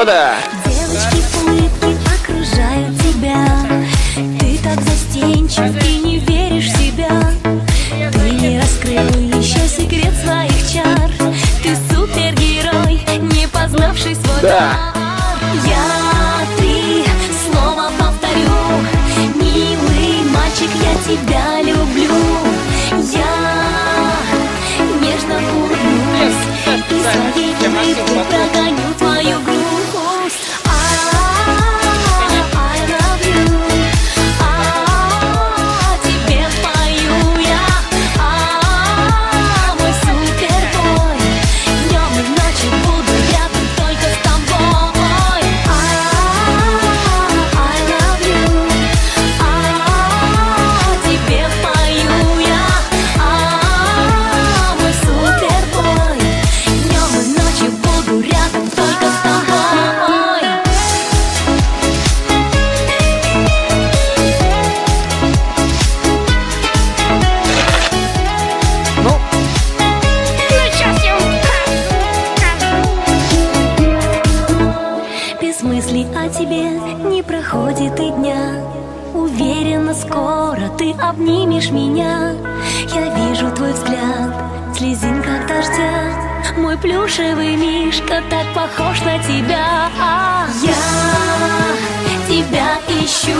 О, да. Девочки улыбки окружают тебя Ты так застенчив и не веришь в себя Ты не раскрыл еще секрет своих чар Ты супергерой, не познавший свой Да. О тебе не проходит и дня. Уверена, скоро ты обнимешь меня. Я вижу твой взгляд, слезинка от дождя. Мой плюшевый мишка так похож на тебя. Я тебя ищу,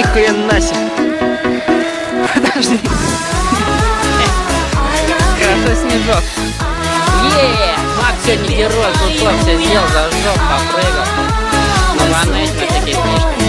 Ни хрена себе. Подожди. Хорошо, снежок. Е, Макс сегодня герой, крутой, все сделал, зажег, попрыгал. Ну, ладно, эти такие книжки.